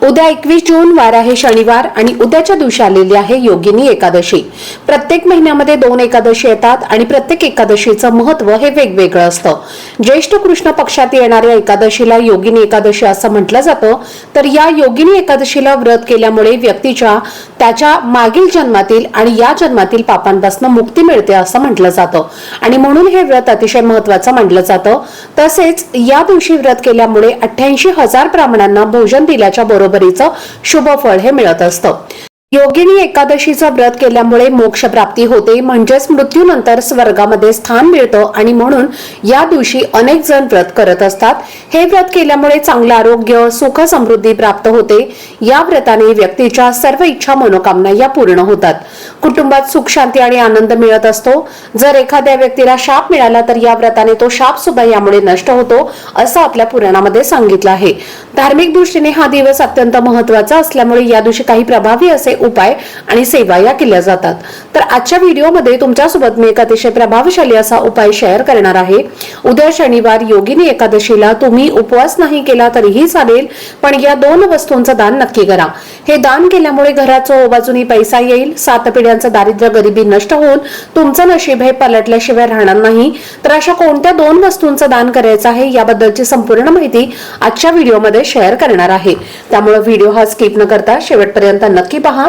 उद्या एकवीस जून वार आहे शनिवार आणि उद्याच्या दिवशी आलेली आहे योगिनी एकादशी. प्रत्येक महिन्यामध्ये दोन एकादशी येतात आणि प्रत्येक एकादशीचं महत्त्व हे वेगवेगळं असतं. ज्येष्ठ कृष्ण पक्षात येणाऱ्या एकादशीला योगिनी एकादशी असं म्हटलं जातं. तर या योगिनी एकादशीला व्रत केल्यामुळे व्यक्तीच्या त्याच्या मागील जन्मातील आणि या जन्मातील पापांपासून मुक्ती मिळते असं म्हटलं जातं. आणि म्हणून हे व्रत अतिशय महत्वाचं मानलं जातं. तसेच या दिवशी व्रत केल्यामुळे अठ्ठ्याऐंशी हजार ब्राह्मणांना भोजन दिल्याच्या बरोबरीचं शुभ फळ हे मिळत असतं. योगिनी एकादशीचं व्रत केल्यामुळे मोक्ष प्राप्ती होते. म्हणजेच मृत्यूनंतर स्वर्गामध्ये स्थान मिळतं आणि म्हणून या दिवशी अनेक जण व्रत करत असतात. हे व्रत केल्यामुळे चांगलं आरोग्य सुख समृद्धी प्राप्त होते. या व्रताने व्यक्तीच्या सर्व इच्छा मनोकामना या पूर्ण होतात. कुटुंबात सुख शांती आणि आनंद मिळत असतो. जर एखाद्या व्यक्तीला शाप मिळाला तर या व्रताने तो शाप सुद्धा यामुळे नष्ट होतो असं आपल्या पुराणामध्ये सांगितलं आहे. धार्मिक दृष्टीने हा दिवस अत्यंत महत्त्वाचा असल्यामुळे या दिवशी काही प्रभावी असे उपाय आणि सेवा या केल्या जातात. तर आजच्या व्हिडिओमध्ये तुमच्यासोबत मी एक अतिशय प्रभावशाली असा उपाय शेअर करणार आहे. उद्या शनिवार योगिनी एकादशीला तुम्ही उपवास नाही केला तरीही चालेल पण या दोन वस्तूंचं दान नक्की करा. हे दान केल्यामुळे घराचं बाजूनही पैसा येईल सात पिढ्यांचं दारिद्र्य गरिबी नष्ट होऊन तुमचं नशीब हे पलटल्याशिवाय राहणार नाही. तर अशा कोणत्या दोन वस्तूंचं दान करायचं आहे याबद्दलची संपूर्ण माहिती आजच्या व्हिडिओमध्ये शेअर करणार आहे. त्यामुळे व्हिडिओ हा स्किप न करता शेवटपर्यंत नक्की पहा.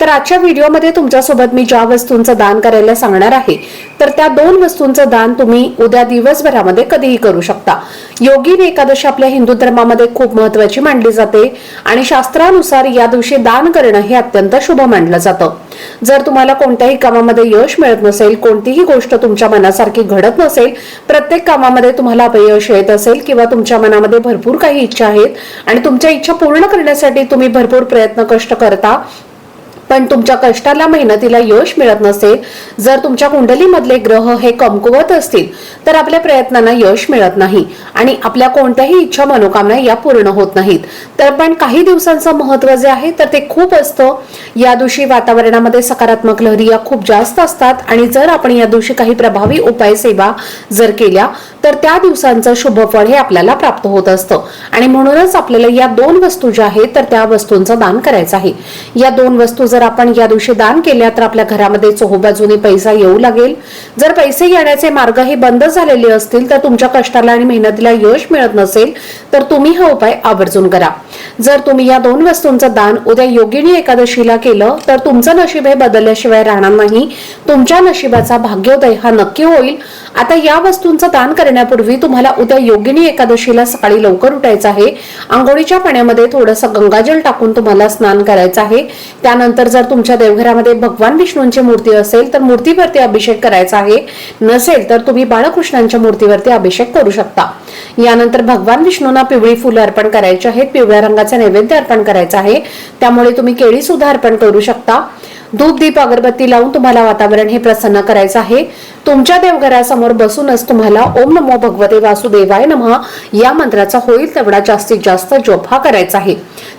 तर आजच्या व्हिडिओमध्ये तुमच्यासोबत मी ज्या वस्तूंचं दान करायला सांगणार आहे तर त्या दोन वस्तूंचं दान तुम्ही उद्या दिवसभरामध्ये कधीही करू शकता. योगीन एकादशी आपल्या हिंदू धर्मामध्ये खूप महत्वाची मानली जाते आणि शास्त्रानुसार या दिवशी दान करणं हे अत्यंत शुभ मानलं जातं. जर तुम्हाला कोणत्याही कामामध्ये यश मिळत नसेल कोणतीही गोष्ट तुमच्या मनासारखी घडत नसेल प्रत्येक कामामध्ये तुम्हाला अपयश येत असेल किंवा तुमच्या मनामध्ये भरपूर काही इच्छा आहेत आणि तुमच्या इच्छा पूर्ण करण्यासाठी तुम्ही भरपूर प्रयत्न कष्ट करता पण तुमच्या कष्टाला मेहनतीला यश मिळत नसेल जर तुमच्या कुंडलीमधले ग्रह हे कमकुवत असतील तर आपल्या प्रयत्नांना यश मिळत नाही आणि आपल्या कोणत्याही इच्छा मनोकामना या पूर्ण होत नाहीत. तर पण काही दिवसांचं महत्त्व जे आहे तर ते खूप असतं. या दिवशी वातावरणामध्ये सकारात्मक लहरी या खूप जास्त असतात आणि जर आपण या दिवशी काही प्रभावी उपाय सेवा जर केल्या तर त्या दिवसांचं शुभफळ हे आपल्याला प्राप्त होत असतं. आणि म्हणूनच आपल्याला या दोन वस्तू ज्या आहेत तर त्या वस्तूंचं दान करायचं आहे. या दोन वस्तू जर आपण या दिवशी दान केल्या तर आपल्या घरामध्ये चोहोबाजूने पैसा येऊ लागेल. जर पैसे येण्याचे मार्ग हे बंद झालेले असतील तर तुमच्या कष्टाला आणि मेहनतीला यश मिळत नसेल तर तुम्ही हा उपाय आवर्जून करा. जर तुम्ही या दोन वस्तूंचं दान उद्या योगिनी एकादशीला केलं तर तुमचं नशीब हे बदलल्याशिवाय राहणार नाही. तुमच्या नशिबाचा भाग्योदय हा नक्की होईल. आता या वस्तूंचं दान करण्यापूर्वी तुम्हाला उद्या योगिनी एकादशीला सकाळी लवकर उठायचं आहे. आंघोळीच्या पाण्यामध्ये थोडंसं गंगाजल टाकून तुम्हाला स्नान करायचं आहे. त्यानंतर जर तुमच्या देवघरामध्ये भगवान विष्णूंची मूर्ती असेल तर मूर्तीवरती अभिषेक करायचा आहे. नसेल तर तुम्ही बाळकृष्णांच्या मूर्तीवरती अभिषेक करू शकता. यानंतर भगवान विष्णूंना पिवळी फुलं अर्पण करायची आहेत. पिवळ्या रंगाचा नैवेद्य अर्पण करायचा आहे. त्यामुळे तुम्ही केळी सुद्धा अर्पण करू शकता. धूप दीप अगरबत्ती लावून तुम्हाला वातावरण हे प्रसन्न करायचं आहे. तुमच्या देवघरासमोर बसूनच तुम्हाला ओम नमो भगवते वासुदेवाय नमः या मंत्राचा होईल तेवढा जास्तीत जास्त जप हा करायचा आहे.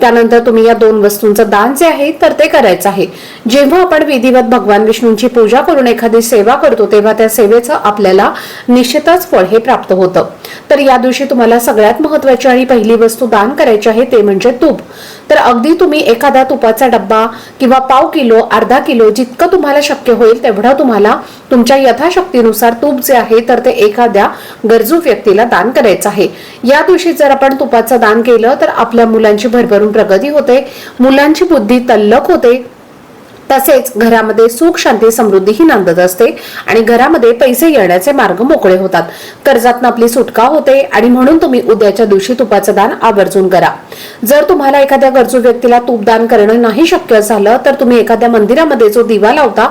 त्यानंतर तुम्ही या दोन वस्तूंचं दान जे आहे तर ते करायचं आहे. जेव्हा आपण विधिवत भगवान विष्णूंची पूजा करून एखादी सेवा करतो तेव्हा त्या सेवेचं आपल्याला निश्चितच फळ हे प्राप्त होतं. तर या दिवशी तुम्हाला सगळ्यात महत्वाची आणि पहिली वस्तू दान करायची आहे ते म्हणजे तूप तर अगदी तुम्ही एखादा तुपाचा डब्बा किंवा पाव किलो अर्धा किलो जितकं तुम्हाला शक्य होईल तेवढं तुम्हाला तुमच्या यथाशक्तीनुसार तूप जे आहे तर ते एखाद्या गरजू व्यक्तीला दान करायचं आहे. या दिवशी जर आपण तुपाचं दान केलं तर आपल्या मुलांची भरभरून प्रगती होते मुलांची बुद्धी तल्लक होते तसेच घरामध्ये सुख शांती समृद्धी ही नांदत असते आणि घरामध्ये पैसे येण्याचे मार्ग मोकळे होतात. कर्जातनं आपली सुटका होते आणि म्हणून तुम्ही उद्याच्या दिवशी तुपाचं दान आवर्जून करा. जर तुम्हाला एखाद्या गरजू व्यक्तीला तूप दान करणं नाही शक्य झालं तर तुम्ही एखाद्या मंदिरामध्ये जो दिवा लावता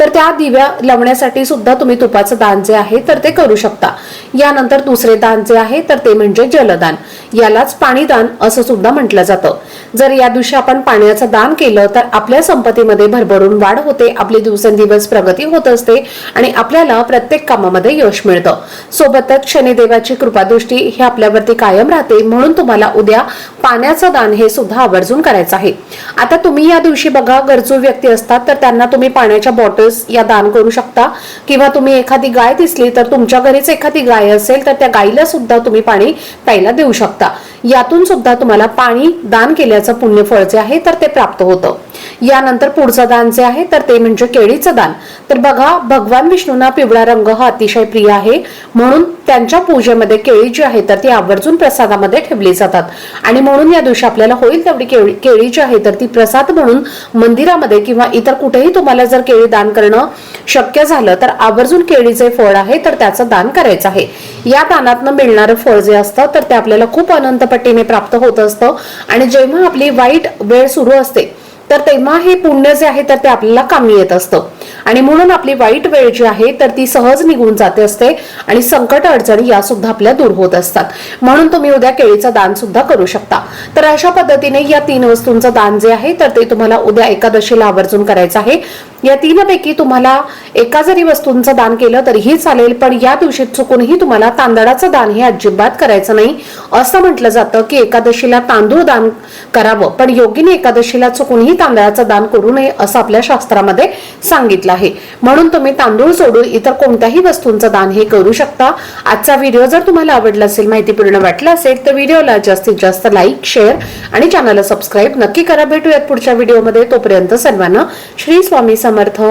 तर त्या दिव्या लावण्यासाठी सुद्धा तुम्ही तुपाचं दान जे आहे तर ते करू शकता. यानंतर दुसरे दान जे आहे तर ते म्हणजे जलदान. यालाच पाणीदान असं सुद्धा म्हटलं जातं. जर या दिवशी आपण पाण्याचं दान केलं तर आपल्या संपत्तीमध्ये भरभरून वाढ होते आपली दिवसेंदिवस प्रगती होत असते आणि आपल्याला प्रत्येक कामामध्ये यश मिळतं. सोबतच शनिदेवाची कृपादृष्टी ही आपल्यावरती कायम राहते म्हणून तुम्हाला उद्या पाण्याचं दान हे सुद्धा आवर्जून करायचं आहे. आता तुम्ही या दिवशी बघा गरजू व्यक्ती असतात तर त्यांना तुम्ही पाण्याच्या बॉटल्स या दान करू शकता. किंवा तुम्ही एखादी गाय दिसली तर तुमच्या घरीच एखादी गाय असेल तर त्या गायीला सुद्धा तुम्ही पाणी प्यायला देऊ शकता. यातून सुद्धा तुम्हाला पाणी दान केल्याचं पुण्यफळ जे आहे तर ते प्राप्त होतं. यानंतर पुढचं दान जे आहे तर ते म्हणजे केळीचं दान. तर बघा भगवान विष्णूंना पिवळा रंग हा अतिशय प्रिय आहे. म्हणून त्यांच्या पूजेमध्ये केळी जी आहे तर ती आवर्जून प्रसादामध्ये ठेवली जातात. आणि म्हणून या दिवशी आपल्याला होईल तेवढी केळी केळी जी आहे तर ती प्रसाद म्हणून मंदिरामध्ये किंवा इतर कुठेही तुम्हाला जर केळी दान करणं शक्य झालं तर आवर्जून केळीचे फळ आहे तर त्याचं दान करायचं आहे. या दानातनं मिळणारं फळ जे असतं तर ते आपल्याला खूप अनंतपट्टीने प्राप्त होत असतं. आणि जेव्हा आपली वाईट वेळ सुरू असते तर तेव्हा हे पुण्य जे आहे तर ते आपल्याला कामी येत असतं. आणि म्हणून आपली वाईट वेळ जी आहे तर ती सहज निघून जाते असते आणि संकट अडचणी या सुद्धा आपल्या दूर होत असतात. म्हणून तुम्ही उद्या केळीचं दान सुद्धा करू शकता. तर अशा पद्धतीने या तीन वस्तूंचं दान जे आहे तर ते तुम्हाला उद्या एकादशीला आवर्जून करायचं आहे. या तीनपैकी तुम्हाला एका जरी वस्तूंचं दान केलं तरीही चालेल पण या दिवशी चुकूनही तुम्हाला तांदळाचं दान हे अजिबात करायचं नाही. असं म्हटलं जातं की एकादशीला तांदूळ दान करावं पण योगीने एकादशीला चुकूनही तांदळाचं दान करू नये असं आपल्या शास्त्रामध्ये सांगितलं आहे. म्हणून तुम्ही तांदूळ सोडून इतर कोणत्याही वस्तूंचं दान हे करू शकता. आजचा व्हिडिओ जर तुम्हाला आवडला असेल माहितीपूर्ण वाटला असेल तर व्हिडिओला जास्तीत जास्त लाईक शेअर आणि चॅनलला सबस्क्राईब नक्की करा. भेटूयात पुढच्या व्हिडिओमध्ये. तोपर्यंत सर्वांना श्री स्वामी समर्थ.